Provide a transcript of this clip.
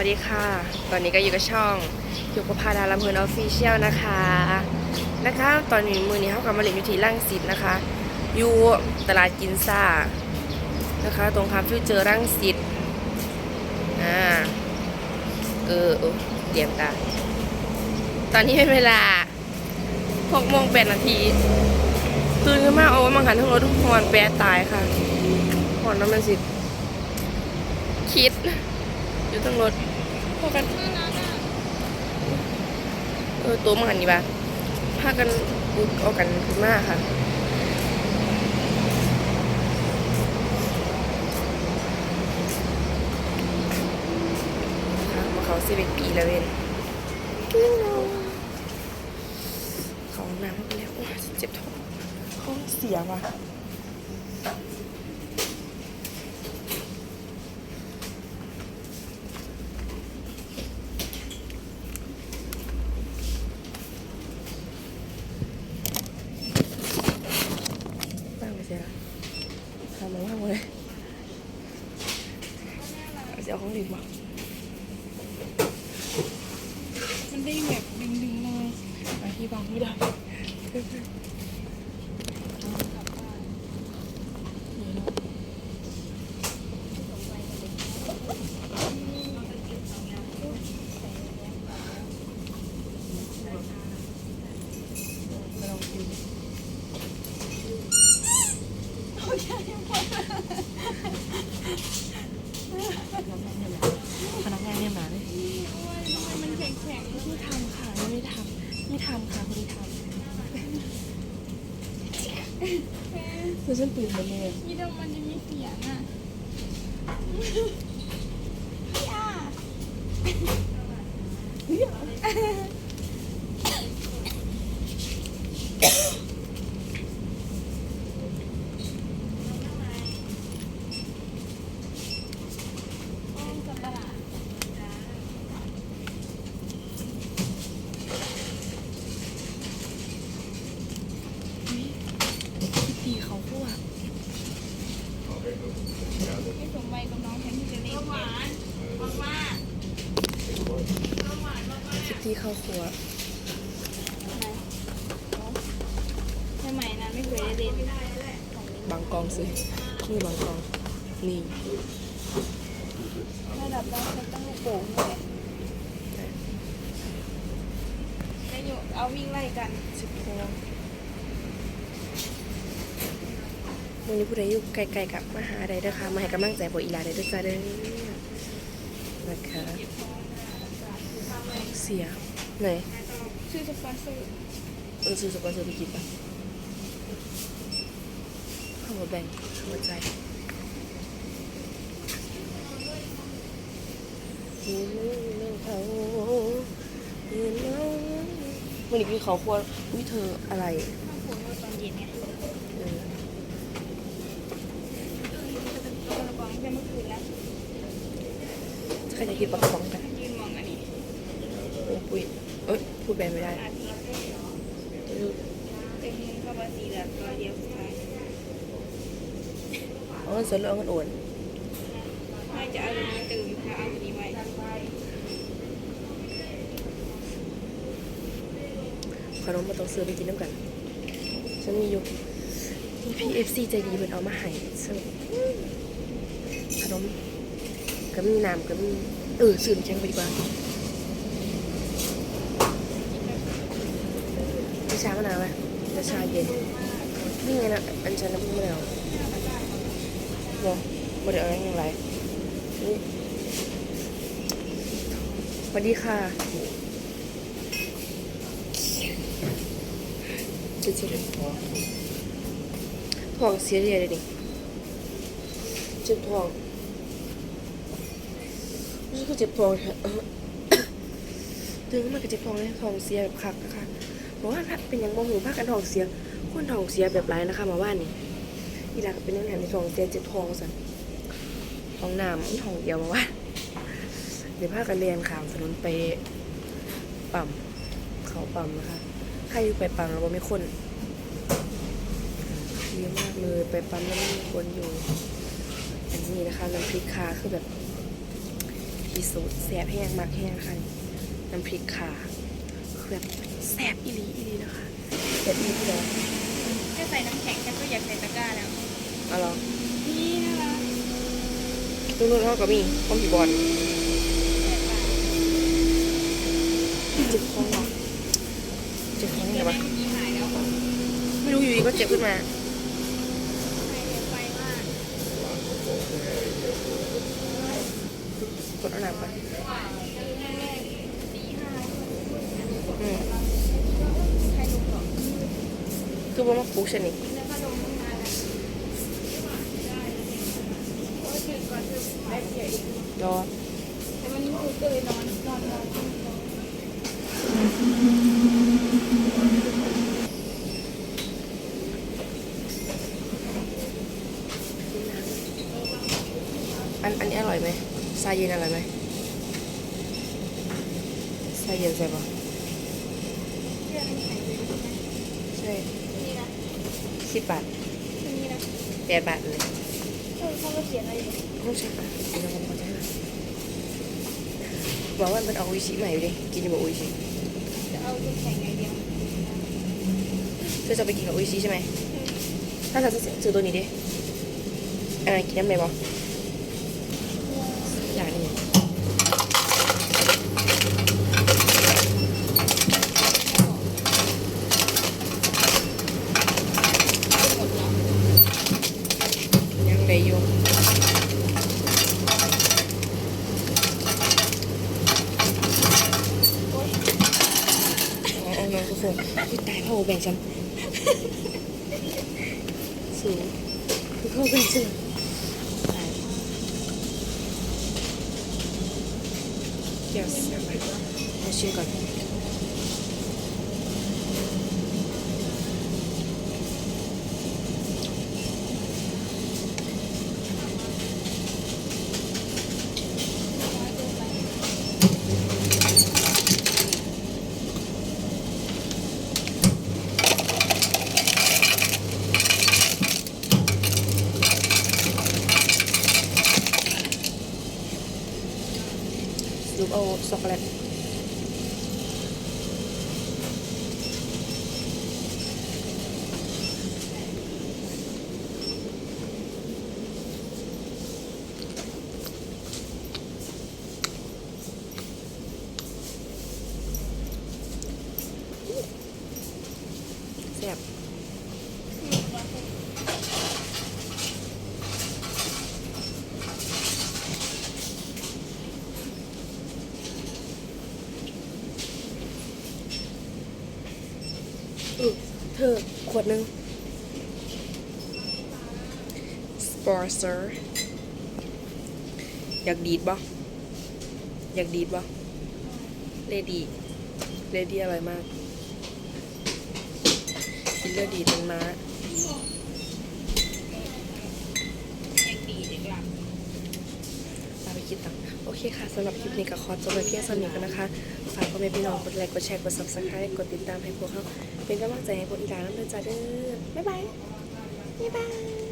วัสดีค่ะ ตอนนี้ก็อยู่กับช่องอยู่กับพาดาลำเพลินออฟฟิเชียลนะคะ นะคะ ตอนนี้มือนี้เขากำมาเล่นอยู่ที่ร่างสิตนะคะ อยู่ตลาดกินซ่า นะคะ ตรงคามฟิวเจอร์ร่างสิตอ่า เออเออเตรียมตา ตอนนี้เป็นเวลา6โมง8นาทีตื่นขึ้นมาโอ้ยมังหันทั้งรถทุกคนแปรตายค่ะหอนน้ำมันสิ คิด อยู่ทั้งรถ พากันเออตัวมังหันนี่ปะพากันอุดเอากันขึ้นมาค่ะค่ะมาเขาสิบเอ็ดปีแล้วเว้นเขาห้องน้ำไปแล้วโอ้ยเจ็บท้องท้องเสียว่ะตั้งไปเสียทำมาว่างเลยเอาเสียของดีกว่า มันได้แบบดึงๆเลยไปที่บังไม่ได้ พนักงานเนี่ยมาเลยมันแข็งไม่ทำค่ะไม่ได้ทำไม่ทำค่ะคนนี้ทำคือฉันตื่นมาเลยๆนี่เดี๋ยวมันจะมีเสียงอะพี่อะโอ้ยสับปะรด ตีเขาพวก ให้สมวัยกับน้องแทนที่จะเล่นหวานมาก คิดที่เข้าครัวใช่ไหมนะไม่เคยได้เล่นบางกองสินี่บางกอง นี่ระดับเราจะต้องโป่งด้วยแล้อยู่เอาวิ่งไล่กันสิบพวงวันนี้ผู้ใดอยู่ไกลๆกับมาหาใดเด้อค่ะมาให้กำลังใจพวกอีลาได้เด้อจ้าเด้อนะคะเสีย ไหนชื่อสปอนเซอร์เออซื้อสปอนเซอร์ไปกินปะข้ามาแบ่งเข้ามาใจเขายืนนั่งวันนี้เขาควรอุ้ยเธออะไรข้าวโพดตอนเย็นไงเออตัวกระป๋องจะเมื่อคืนแล้วใครจะกินปลากระป๋องกัน ยืนมองอันนี้ โอ้ปุ้ยเอ้ยพูดแบนไม่ได้อาทิตย์เป็นข้าวบาสีแบบตัวเดียวสุดท้ายเอาเงินสดหรือเอาเงินโอนไม่จะเอาตัวนี้ตื่นค่ะเอาตัวนี้ไว้ขนมมาต้องซื้อไปกินน้ำกันฉันมีอยู่มี PFC ใจดีเพิ่นเอามาให้ซึ่งขนมก็มีน้ำก็มีเออซื้อน้ำแข็งไปดีกว่า ชามะนาวไหมจะชาเย็นนี่ไงนะอันชันน้ำผึ้งมะนาวบ่บ่ได้เอาอย่างไรนี่สวัสดีค่ะจุดเช็ดท้องเสียเรียเลยดิเจ็บท้องรู้สึกว่าเจ็บท้องแท้ตื่นขึ้นมาก็เจ็บท้องเลยท้องเสียแบบคักนะคะ บอกว่าเป็นอย่างโมโหพากันทองเสียคนทองเสียแบบไรนะคะมาว่านี่อีหลาก็เป็นอย่างนั้นในทองเสียเจ็บทองสันทองน้ำทองเดียวมาว่าเดี๋ยวพากันเรียนข่าวถนนไปปั๊มเขาปั๊มนะคะใครอยู่ไปปั๊มแล้วบ่คนเยอะมากเลยไปปั๊มแล้วไม่มีคนอยู่อันนี้นะคะน้ำพริกคาคือแบบพที่สุดแสบแห้งมากแห้งค่ะน้ำพริกขาคือแบบ แสบอีหลีอีหลีนะคะแสบอีหลีเลยแค่ใส่น้ำแข็งฉันก็อยากใส่ตะกร้าแล้ว เอาลองนี่น่ารักนู่นๆเขาก็มีข้อมผีบอลแปดบาทเจ็บคอเหรอเจ็บคอเดี๋ยัยวงไงแม่วะเมื่อกี้หายแล้วหายไม่รู้อยู่ดีก็เจ็บขึ้นมาเร็วไปมากกดเอาหนักไป ตีห้า อืม ใครดูหรอ ว่ามาปลุกฉันนี่แล้วก็ลงมาวโอ้ยถึงก่อนคือแป๊บเดียวเองรอแต่วันอันอันนี้อร่อยไหมซาเย็นอร่อยไหมซาเย็นใช่ปะเรื่องปะใช่ สิบบาทนี่นะแปดบาทเลยเออเขาก็เขียนอะไรอยู่ไม่ใช่ปะเดี๋ยวเราพอใจนะบอกว่ามันเอาอุยชิใหม่อยู่ดิกินอยู่กับอุยชิจะเอาลูกแข่งไงเดียวเธอจะไปกินกับอุยชิใช่ไหมถ้าเธอจะซื้อตัวนี้ดิอันนั้นกินน้ำไหนบออย่างนี้ หมดแล้ว ยังได้อยู่ อ๋อน้องทุกคนอุ๊ยตายพ่อแบ่งฉันสูงคือพ่อแบ่งฉันตายเดี๋ยวเสียไปเอาชิมก่อน น้อยเกินไป ลูกเอาช็อกโกแลตแซ่บอือ เธอขวดหนึ่งสปอร์เซอร์อยากดีดบ่อยากดีดบ่เลดี้เลดี้อร่อยมากกินเลือดดีดเป็นม้า ยังดีเด็กหลับ ตามไป คิดตังโอเคค่ะสำหรับคลิปนี้ก็ขอจบไปเพียงเท่านี้กันนะคะ ฝากพ่อแม่พี่น้องกดไลค์กดแชร์กด subscribe กดติดตามให้พวกเขาเป็นกำลังใจให้พวกอีหลานน้ำเดินจ้าเด้อบ๊ายบายบ๊ายบาย